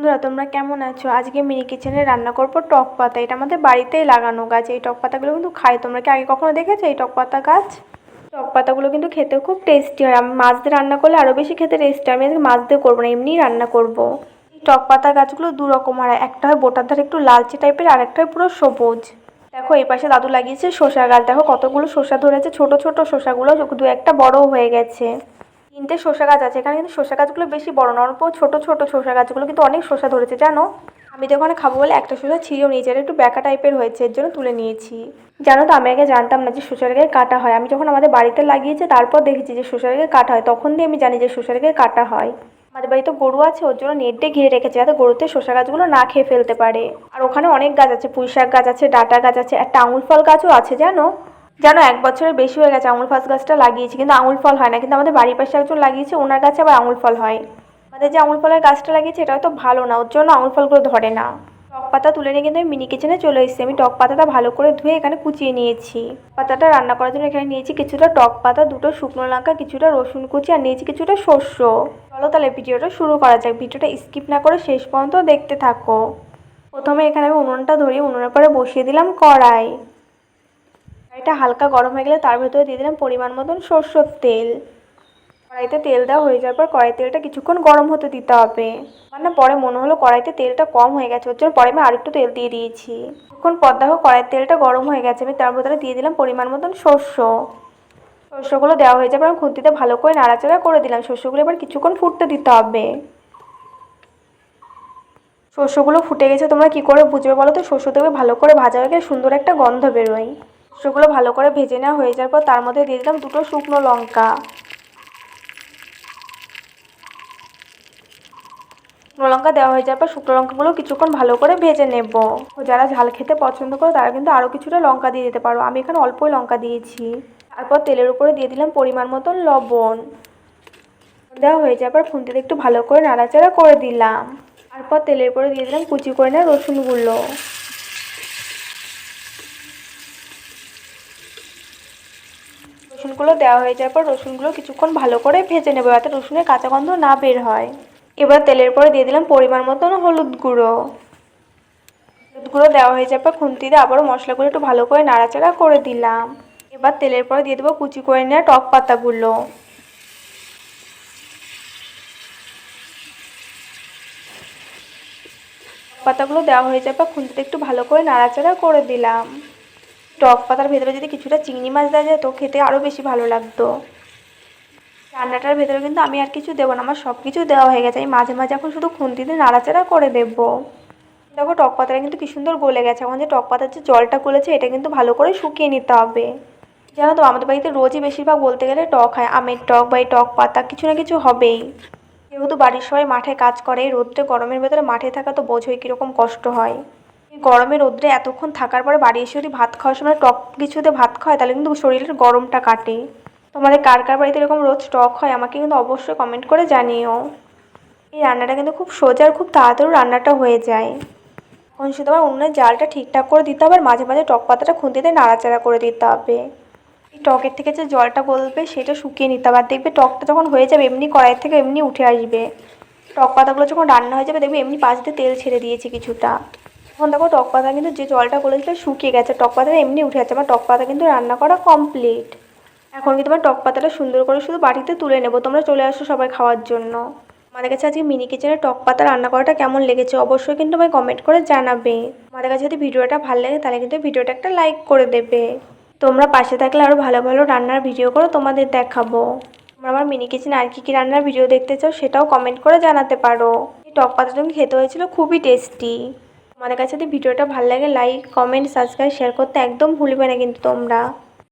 বন্ধুরা, তোমরা কেমন আছো? আজকে মিনি কিচেনে রান্না করব টক পাতা। এটা আমাদের বাড়িতেই লাগানো গাছ। এই টক পাতাগুলো কিন্তু খাই। তোমরা কি আগে কখনো দেখেছ এই টক পাতা গাছ? টক পাতাগুলো কিন্তু খেতে খুব টেস্টি হয়। আমি মাছ দিয়ে রান্না করলে আরও বেশি খেতে টেস্টি আমি আজকে মাছ দিয়ে করব না, এমনিই রান্না করব। এই টক পাতা গাছগুলো দু রকম হয়। একটা হয় বোটার ধারে একটু লালচে টাইপের, আর একটা হয় পুরো সবুজ। দেখো, এই পাশে দাদু লাগিয়েছে শসা গাছ। দেখো কতগুলো শসা ধরেছে। ছোট ছোট শসাগুলো দু একটা বড় হয়ে গেছে। তিনটে শসা গাছ আছে। এখানে কিন্তু শসা গাছগুলো বেশি বড় না অল্প ছোটো ছোটো শসা গাছগুলো কিন্তু অনেক শসা ধরেছে, জানো? আমি তো ওখানে খাব বলে একটা শসা ছিঁড়েও নিয়েছি, আর একটু ব্যাকা টাইপের হয়েছে, এর জন্য তুলে নিয়েছি। জানো তো, আমি আগে জানতাম না যে শসার গায়ে কাটা হয়। আমি যখন আমাদের বাড়িতে লাগিয়েছে, তারপর দেখেছি যে শসার গায়ে কাটা হয়। তখন দিয়ে আমি জানি যে শসার গায়ে কাটা হয়। আমাদের বাড়িতে গরু আছে, ওর জন্য নেট ঘিরে রেখেছে, যাতে গরুতে শসা গাছগুলো না খেয়ে ফেলতে পারে। আর ওখানে অনেক গাছ আছে পুঁই শাক গাছ আছে, ডাটা গাছ আছে একটা আঙুল ফল গাছও আছে, জানো? জানো এক বছরের বেশি হয়ে গেছে আঙুল ফাঁস গাছটা লাগিয়েছি, কিন্তু আঙুল ফল হয় না। কিন্তু আমাদের বাড়ির পাশে একজন লাগিয়েছে, ওনার কাছে আবার আঙুল ফল হয়। আমাদের যে আঙুল ফলের গাছটা লাগিয়েছে এটা হয়তো ভালো না, ওর জন্য আঙুল ফলগুলো ধরে না। টক পাতা তুলে নিয়ে কিন্তু আমি মিনি কিচেনে চলে এসেছি। আমি টক পাতাটা ভালো করে ধুয়ে এখানে কুচিয়ে নিয়েছি। পাতাটা রান্না করার জন্য এখানে নিয়েছি কিছুটা টক পাতা, দুটো শুকনো লঙ্কা, কিছুটা রসুন কুচি, আর নিয়েছি কিছুটা শস্য চলো তাহলে ভিডিওটা শুরু করা যাক। ভিডিওটা স্কিপ না করে শেষ পর্যন্ত দেখতে থাকো। প্রথমে এখানে আমি উনুনটা ধরিয়ে, উনুনের পরে বসিয়ে দিলাম কড়াই। কড়াইটা হালকা গরম হয়ে গেলে তার ভেতরে দিয়ে দিলাম পরিমাণ মতন সর্ষের তেল। কড়াইতে তেল দেওয়া হয়ে যাওয়ার পর কড়াই তেলটা কিছুক্ষণ গরম হতে দিতে হবে। মানে পরে মনে হলো কড়াইতে তেলটা কম হয়ে গেছে, ওর জন্য পরে আমি আরেকটু তেল দিয়ে দিয়েছি। কিছুক্ষণ পর দেখো কড়াইয়ের তেলটা গরম হয়ে গেছে, আমি তার ভেতরে দিয়ে দিলাম পরিমাণ মতন শস্য শস্যগুলো দেওয়া হয়ে যাবে আমি খুন্তিতে ভালো করে নাড়াচাড়া করে দিলাম শস্যগুলো এবার কিছুক্ষণ ফুটতে দিতে হবে। শস্যগুলো ফুটে গেছে, তোমরা কি করে বুঝবে বলো তো? শস্য থেকে ভালো করে ভাজা হয়ে গেলে সুন্দর একটা গন্ধ বেরোয়। শস্যগুলো ভালো করে ভেজে নেওয়া হয়ে যাওয়ার পর তার মধ্যে দিয়ে দিলাম দুটো শুকনো লঙ্কা। শুকনো লঙ্কা দেওয়া হয়ে যাওয়ার পর শুকনো লঙ্কাগুলো কিছুক্ষণ ভালো করে ভেজে নেব। যারা ঝাল খেতে পছন্দ করে তারা কিন্তু আরও কিছুটা লঙ্কা দিয়ে দিতে পারো। আমি এখানে অল্পই লঙ্কা দিয়েছি। তারপর তেলের উপরে দিয়ে দিলাম পরিমাণ মতন লবণ দেওয়া হয়ে যাওয়ার পর খুন্তিতে একটু ভালো করে নাড়াচাড়া করে দিলাম। তারপর তেলের উপরে দিয়ে দিলাম কুচি করে নেওয়া রসুনগুলো। রসুনগুলো দেওয়া হয়ে যাওয়ার পর রসুনগুলো কিছুক্ষণ ভালো করে ভেজে নেব যাতে রসুনের কাঁচা গন্ধ না বের হয়। এবার তেলের পরে দিয়ে দিলাম পরিমাণ মতন হলুদ গুঁড়ো। হলুদ গুঁড়ো দেওয়া হয়ে যাওয়ার পর খুন্তিতে আবারও মশলাগুলো একটু ভালো করে নাড়াচাড়া করে দিলাম। এবার তেলের পরে দিয়ে দেবো কুচি করে নেওয়া টক পাতাগুলো। পাতাগুলো দেওয়া হয়ে যাওয়ার পর খুন্তিতে একটু ভালো করে নাড়াচাড়া করে দিলাম। টক পাতার ভেতরে যদি কিছুটা চিংড়ি মাছ দেওয়া যেত খেতে আরও বেশি ভালো লাগতো। রান্নাটার ভেতরে কিন্তু আমি আর কিছু দেবো না, আমার সব কিছু দেওয়া হয়ে গেছে। আমি মাঝে মাঝে এখন শুধু খুন্তিতে নাড়াচাড়া করে দেবো। দেখো টক পাতাটা কিন্তু কি সুন্দর গলে গেছে। এখন যে টক পাতার যে জলটা গলেছে, এটা কিন্তু ভালো করে শুকিয়ে নিতে হবে। জানো তো, আমাদের বাড়িতে রোজই বেশিরভাগ বলতে গেলে টক হয়, আমের টক বা এই টক পাতা, কিছু না কিছু হবেই। যেহেতু বাড়ির সবাই মাঠে কাজ করে রোদটা গরমের ভেতরে মাঠে থাকা তো বোঝোই কীরকম কষ্ট হয়। গরমে রোদ্রে এতক্ষণ থাকার পরে বাড়ি এসে যদি ভাত খাওয়ার সময় টক কিছুতে ভাত খাওয়ায়, তাহলে কিন্তু শরীরের গরমটা কাটে। তোমাদের কার কার বাড়িতে এরকম রোজ টক হয়, আমাকে কিন্তু অবশ্যই কমেন্ট করে জানিও। এই রান্নাটা কিন্তু খুব সোজা আর খুব তাড়াতাড়ি রান্নাটা হয়ে যায়। এখন শুধু আমার উনুনের জালটা ঠিকঠাক করে দিতে হবে আর মাঝে মাঝে টক পাতাটা খুন্তিতে নাড়াচাড়া করে দিতে হবে। এই টকের থেকে যে জলটা গলবে, সেটা শুকিয়ে নিতে হবে। আর দেখবে টকটা যখন হয়ে যাবে, এমনি কড়াইয়ের থেকে এমনি উঠে আসবে। টক পাতাগুলো যখন রান্না হয়ে যাবে, দেখবে এমনি পাশ দিয়ে তেল ছেড়ে দিয়েছি কিছুটা। এখন দেখো টক পাতা কিন্তু যে জলটা গলেছিল শুকিয়ে গেছে। টক পাতাটা এমনি উঠে যাচ্ছে আমার টক পাতা কিন্তু রান্না করা কমপ্লিট এখন কিন্তু আমার টক পাতাটা সুন্দর করে শুধু বাটিতে তুলে নেব। তোমরা চলে আসো সবাই খাওয়ার জন্য। আমাদের কাছে আজকে মিনি কিচেনে টক পাতা রান্না করাটা কেমন লেগেছে অবশ্যই কিন্তু আমায় কমেন্ট করে জানাবে। আমাদের কাছে যদি ভিডিওটা ভালো লাগে তাহলে কিন্তু ভিডিওটা একটা লাইক করে দেবে। তোমরা পাশে থাকলে আরও ভালো ভালো রান্নার ভিডিও করে তোমাদের দেখাবো। তোমরা আমার মিনি কিচেনে আর কী কী রান্নার ভিডিও দেখতে চাও সেটাও কমেন্ট করে জানাতে পারো। এই টক পাতাটা খেতে হয়েছিল খুবই টেস্টি আমাদের কাছে যদি ভিডিওটা ভালো লাগে লাইক কমেন্ট সাবস্ক্রাইব শেয়ার করতে একদম ভুলবে না কিন্তু তোমরা।